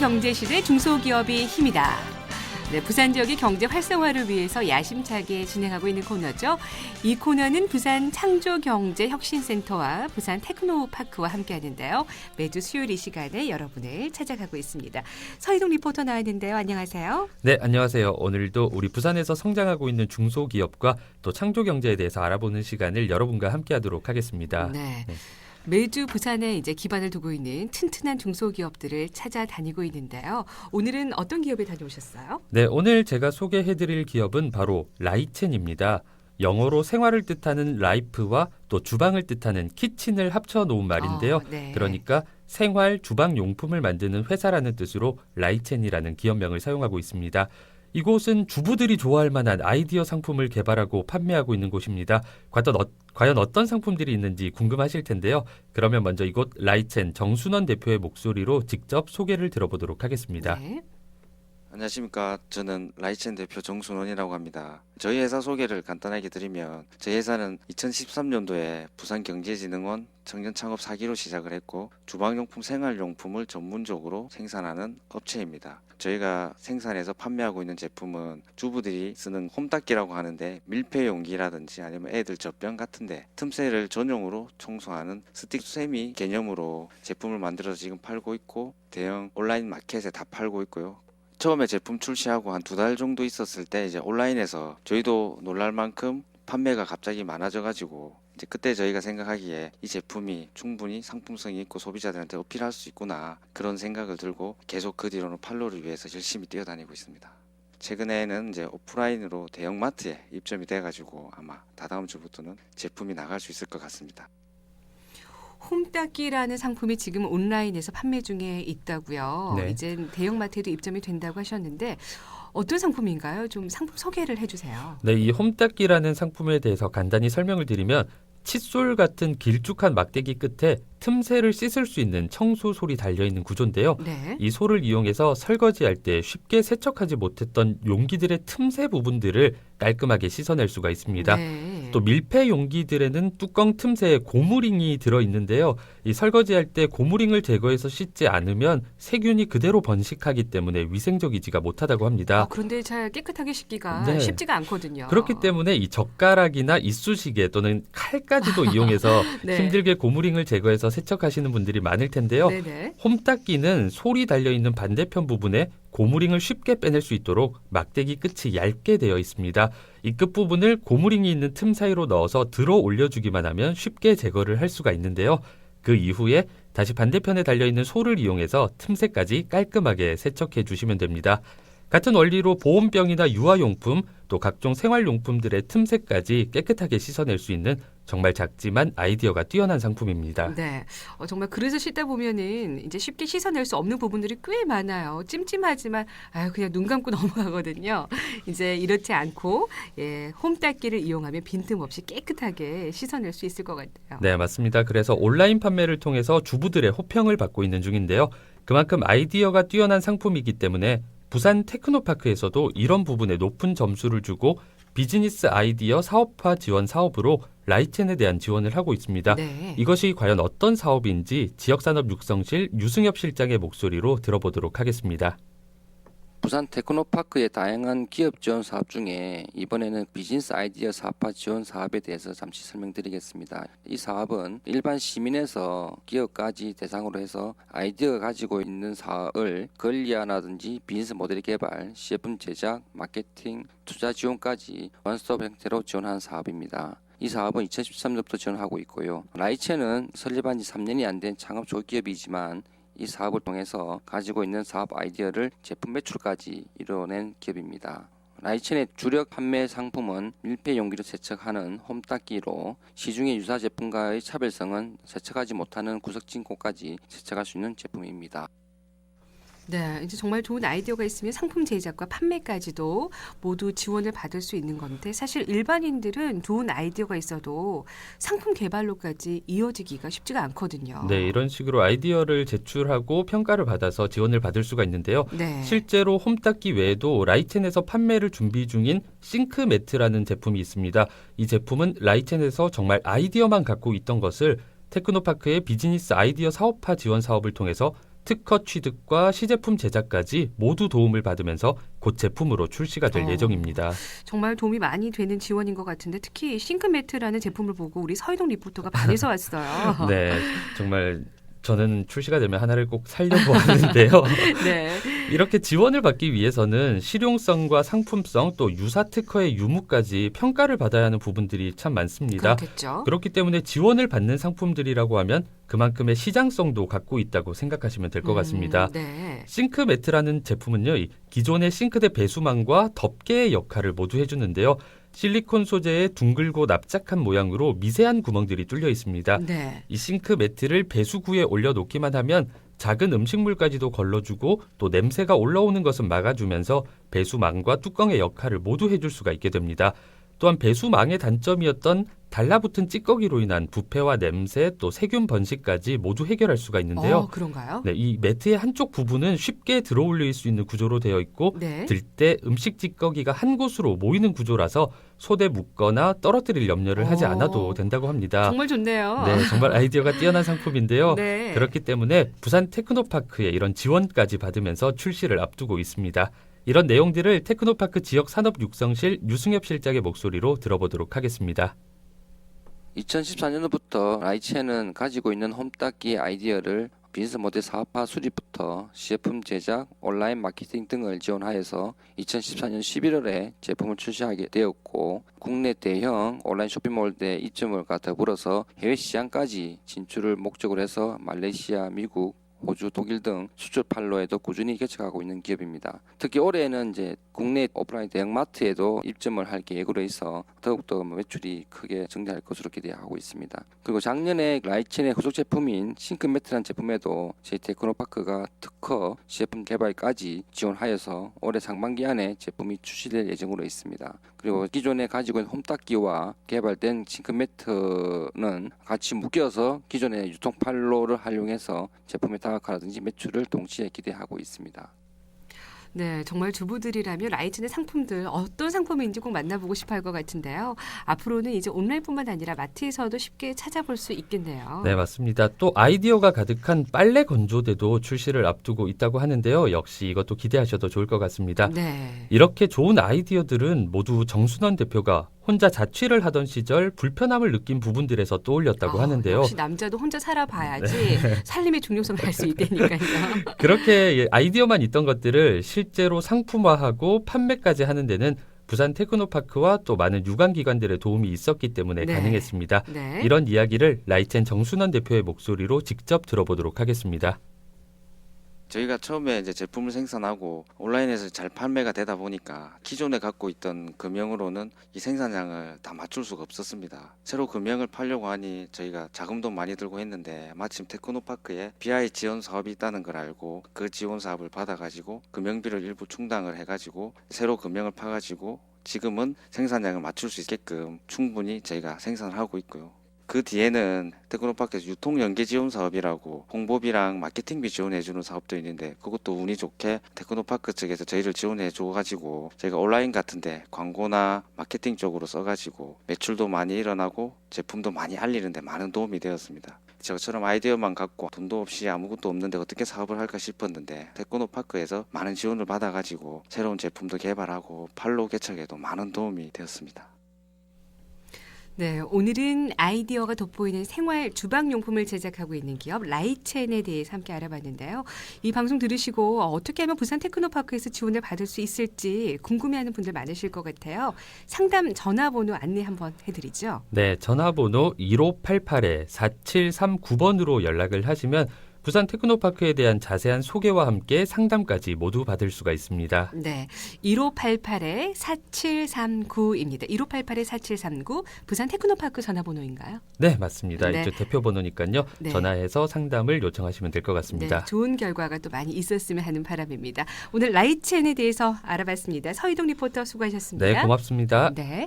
경제 시대 중소기업이 힘이다. 네, 부산 지역의 경제 활성화를 위해서 야심차게 진행하고 있는 코너죠. 이 코너는 부산 창조경제혁신센터와 부산 테크노파크와 함께 하는데요. 매주 수요일 이 시간에 여러분을 찾아가고 있습니다. 서희동 리포터 나왔는데요. 안녕하세요. 네, 안녕하세요. 오늘도 우리 부산에서 성장하고 있는 중소기업과 또 창조 경제에 대해서 알아보는 시간을 여러분과 함께 하도록 하겠습니다. 네. 네. 매주 부산에 이제 기반을 두고 있는 튼튼한 중소기업들을 찾아다니고 있는데요. 오늘은 어떤 기업에 다녀오셨어요? 네, 오늘 제가 소개해드릴 기업은 바로 라이첸입니다. 영어로 생활을 뜻하는 라이프와 또 주방을 뜻하는 키친을 합쳐 놓은 말인데요. 어, 네. 그러니까 생활 주방 용품을 만드는 회사라는 뜻으로 라이첸이라는 기업명을 사용하고 있습니다. 이곳은 주부들이 좋아할 만한 아이디어 상품을 개발하고 판매하고 있는 곳입니다. 과연, 어, 과연 어떤 상품들이 있는지 궁금하실 텐데요. 그러면 먼저 이곳 라이첸 정순원 대표의 목소리로 직접 소개를 들어보도록 하겠습니다. 네. 안녕하십니까. 저는 라이첸 대표 정순원이라고 합니다. 저희 회사 소개를 간단하게 드리면 저희 회사는 2013년도에 부산경제진흥원 청년창업 4기로 시작을 했고 주방용품 생활용품을 전문적으로 생산하는 업체입니다. 저희가 생산해서 판매하고 있는 제품은 주부들이 쓰는 홈닦기라고 하는데 밀폐 용기라든지 아니면 애들 젖병 같은데 틈새를 전용으로 청소하는 스틱 세미 개념으로 제품을 만들어서 지금 팔고 있고 대형 온라인 마켓에 다 팔고 있고요. 처음에 제품 출시하고 한 두 달 정도 있었을 때 이제 온라인에서 저희도 놀랄 만큼 판매가 갑자기 많아져 가지고 이제 그때 저희가 생각하기에 이 제품이 충분히 상품성이 있고 소비자들한테 어필할 수 있구나 그런 생각을 들고 계속 그 뒤로는 판로를 위해서 열심히 뛰어다니고 있습니다. 최근에는 이제 오프라인으로 대형마트에 입점이 돼 가지고 아마 다다음 주부터는 제품이 나갈 수 있을 것 같습니다. 홈닦기라는 상품이 지금 온라인에서 판매 중에 있다고요. 네. 이제 대형마트에도 입점이 된다고 하셨는데 어떤 상품인가요? 좀 상품 소개를 해주세요. 네, 이 홈닦기라는 상품에 대해서 간단히 설명을 드리면 칫솔 같은 길쭉한 막대기 끝에 틈새를 씻을 수 있는 청소 솔이 달려 있는 구조인데요. 네. 이 솔을 이용해서 설거지할 때 쉽게 세척하지 못했던 용기들의 틈새 부분들을 깔끔하게 씻어낼 수가 있습니다. 네. 또 밀폐 용기들에는 뚜껑 틈새에 고무링이 들어 있는데요. 이 설거지할 때 고무링을 제거해서 씻지 않으면 세균이 그대로 번식하기 때문에 위생적이지가 못하다고 합니다. 아, 그런데 잘 깨끗하게 씻기가 네. 쉽지가 않거든요. 그렇기 때문에 이 젓가락이나 이쑤시개 또는 칼까지도 이용해서 네. 힘들게 고무링을 제거해서 세척하시는 분들이 많을 텐데요. 네네. 홈 닦기는 솔이 달려 있는 반대편 부분에 고무링을 쉽게 빼낼 수 있도록 막대기 끝이 얇게 되어 있습니다. 이 끝부분을 고무링이 있는 틈 사이로 넣어서 들어 올려주기만 하면 쉽게 제거를 할 수가 있는데요. 그 이후에 다시 반대편에 달려 있는 솔을 이용해서 틈새까지 깔끔하게 세척해 주시면 됩니다. 같은 원리로 보온병이나 유아용품 또 각종 생활용품들의 틈새까지 깨끗하게 씻어낼 수 있는 정말 작지만 아이디어가 뛰어난 상품입니다. 네. 어, 정말 그래서 씻다 보면은 이제 쉽게 씻어낼 수 없는 부분들이 꽤 많아요. 찜찜하지만 아유 그냥 눈 감고 넘어가거든요. 이제 이렇지 않고 예, 홈닦기를 이용하면 빈틈없이 깨끗하게 씻어낼 수 있을 것 같아요. 네, 맞습니다. 그래서 온라인 판매를 통해서 주부들의 호평을 받고 있는 중인데요. 그만큼 아이디어가 뛰어난 상품이기 때문에 부산 테크노파크에서도 이런 부분에 높은 점수를 주고 비즈니스 아이디어 사업화 지원 사업으로 라이첸에 대한 지원을 하고 있습니다. 네. 이것이 과연 어떤 사업인지 지역산업 육성실 유승엽 실장의 목소리로 들어보도록 하겠습니다. 부산 테크노파크의 다양한 기업 지원 사업 중에 이번에는 비즈니스 아이디어 사업화 지원 사업에 대해서 잠시 설명드리겠습니다. 이 사업은 일반 시민에서 기업까지 대상으로 해서 아이디어가 가지고 있는 사업을 권리화라든지 비즈니스 모델 개발, 시제품 제작, 마케팅, 투자 지원까지 원스톱 형태로 지원하는 사업입니다. 이 사업은 2013년부터 지원하고 있고요. 라이체는 설립한 지 3년이 안 된 창업 조기업이지만 이 사업을 통해서 가지고 있는 사업 아이디어를 제품 매출까지 이뤄낸 기업입니다. 라이첸의 주력 판매 상품은 밀폐 용기로 세척하는 홈닦기로 시중의 유사 제품과의 차별성은 세척하지 못하는 구석진공까지 세척할 수 있는 제품입니다. 네, 이제 정말 좋은 아이디어가 있으면 상품 제작과 판매까지도 모두 지원을 받을 수 있는 건데 사실 일반인들은 좋은 아이디어가 있어도 상품 개발로까지 이어지기가 쉽지가 않거든요. 네, 이런 식으로 아이디어를 제출하고 평가를 받아서 지원을 받을 수가 있는데요. 네. 실제로 홈닦기 외에도 라이첸에서 판매를 준비 중인 싱크 매트라는 제품이 있습니다. 이 제품은 라이첸에서 정말 아이디어만 갖고 있던 것을 테크노파크의 비즈니스 아이디어 사업화 지원 사업을 통해서 특허 취득과 시제품 제작까지 모두 도움을 받으면서 곧 제품으로 출시가 될 어. 예정입니다. 정말 도움이 많이 되는 지원인 것 같은데 특히 싱크매트라는 제품을 보고 우리 서희동 리포터가 반해서 왔어요. 네, 정말 저는 출시가 되면 하나를 꼭 살려고 하는데요. 네. 이렇게 지원을 받기 위해서는 실용성과 상품성 또 유사 특허의 유무까지 평가를 받아야 하는 부분들이 참 많습니다. 그렇겠죠. 그렇기 때문에 지원을 받는 상품들이라고 하면 그만큼의 시장성도 갖고 있다고 생각하시면 될것 같습니다. 음, 네. 싱크 매트라는 제품은요, 이 기존의 싱크대 배수망과 덮개의 역할을 모두 해주는데요. 실리콘 소재의 둥글고 납작한 모양으로 미세한 구멍들이 뚫려 있습니다. 네. 이 싱크 매트를 배수구에 올려놓기만 하면 작은 음식물까지도 걸러주고 또 냄새가 올라오는 것은 막아주면서 배수망과 뚜껑의 역할을 모두 해줄 수가 있게 됩니다. 또한 배수망의 단점이었던 달라붙은 찌꺼기로 인한 부패와 냄새 또 세균 번식까지 모두 해결할 수가 있는데요. 어, 그런가요? 네, 이 매트의 한쪽 부분은 쉽게 들어 올릴 수 있는 구조로 되어 있고 네. 들때 음식 찌꺼기가 한 곳으로 모이는 구조라서 손에 묻거나 떨어뜨릴 염려를 하지 어. 않아도 된다고 합니다. 정말 좋네요. 네, 정말 아이디어가 뛰어난 상품인데요. 네. 그렇기 때문에 부산 테크노파크에 이런 지원까지 받으면서 출시를 앞두고 있습니다. 이런 내용들을 테크노파크 지역 산업 육성실 유승엽 실장의 목소리로 들어보도록 하겠습니다. 2014년부터 라이첸은 가지고 있는 홈닦기 아이디어를 비즈니스 모델 사업화 수립부터 시제품 제작, 온라인 마케팅 등을 지원하여서 2014년 11월에 제품을 출시하게 되었고 국내 대형 온라인 쇼핑몰의 입점을과 더불어서 해외 시장까지 진출을 목적으로 해서 말레이시아, 미국, 호주, 독일 등 수출 판로에도 꾸준히 개척하고 있는 기업입니다. 특히 올해는 이제 국내 오프라인 대형 마트에도 입점을 할 계획으로 있어 더욱더 매출이 크게 증대할 것으로 기대하고 있습니다. 그리고 작년에 라이첸의 후속 제품인 싱크 매트라는 제품에도 저희 테크노파크가 특허 제품 개발까지 지원하여서 올해 상반기 안에 제품이 출시될 예정으로 있습니다. 그리고 기존에 가지고 있는 홈닦기와 개발된 싱크 매트는 같이 묶여서 기존의 유통 판로를 활용해서 제품의 다 각화라든지 매출을 동시에 기대하고 있습니다. 네, 정말 주부들이라면 라이튼의 상품들 어떤 상품인지 꼭 만나보고 싶어 할 것 같은데요. 앞으로는 이제 온라인뿐만 아니라 마트에서도 쉽게 찾아볼 수 있겠네요. 네, 맞습니다. 또 아이디어가 가득한 빨래 건조대도 출시를 앞두고 있다고 하는데요. 역시 이것도 기대하셔도 좋을 것 같습니다. 네. 이렇게 좋은 아이디어들은 모두 정순원 대표가 혼자 자취를 하던 시절 불편함을 느낀 부분들에서 떠올렸다고 아, 하는데요. 역시 남자도 혼자 살아봐야지 네. 살림의 중요성을 알 수 있다니까요. 그렇게 예, 아이디어만 있던 것들을 실제로 상품화하고 판매까지 하는 데는 부산 테크노파크와 또 많은 유관기관들의 도움이 있었기 때문에 네. 가능했습니다. 네. 이런 이야기를 라이첸 정순원 대표의 목소리로 직접 들어보도록 하겠습니다. 저희가 처음에 이제 제품을 생산하고 온라인에서 잘 판매가 되다 보니까 기존에 갖고 있던 금형으로는 이 생산량을 다 맞출 수가 없었습니다. 새로 금형을 팔려고 하니 저희가 자금도 많이 들고 했는데 마침 테크노파크에 BI 지원 사업이 있다는 걸 알고 그 지원 사업을 받아가지고 금형비를 일부 충당을 해가지고 새로 금형을 파가지고 지금은 생산량을 맞출 수 있게끔 충분히 저희가 생산을 하고 있고요. 그 뒤에는 테크노파크에서 유통 연계 지원 사업이라고 홍보비랑 마케팅비 지원해주는 사업도 있는데 그것도 운이 좋게 테크노파크 측에서 저희를 지원해 줘가지고 저희가 온라인 같은데 광고나 마케팅 쪽으로 써가지고 매출도 많이 일어나고 제품도 많이 알리는데 많은 도움이 되었습니다. 저처럼 아이디어만 갖고 돈도 없이 아무것도 없는데 어떻게 사업을 할까 싶었는데 테크노 파크에서 많은 지원을 받아가지고 새로운 제품도 개발하고 팔로 개척에도 많은 도움이 되었습니다. 네, 오늘은 아이디어가 돋보이는 생활 주방용품을 제작하고 있는 기업 라이첸에 대해서 함께 알아봤는데요. 이 방송 들으시고 어떻게 하면 부산 테크노파크에서 지원을 받을 수 있을지 궁금해하는 분들 많으실 것 같아요. 상담 전화번호 안내 한번 해드리죠. 네, 전화번호 1588-4739번으로 연락을 하시면 부산 테크노파크에 대한 자세한 소개와 함께 상담까지 모두 받을 수가 있습니다. 네, 1588에 4739입니다. 1588에 4739 부산 테크노파크 전화번호인가요? 네, 맞습니다. 네. 이제 대표 번호니까요. 네. 전화해서 상담을 요청하시면 될 것 같습니다. 네, 좋은 결과가 또 많이 있었으면 하는 바람입니다. 오늘 라이첸에 대해서 알아봤습니다. 서희동 리포터 수고하셨습니다. 네, 고맙습니다. 네.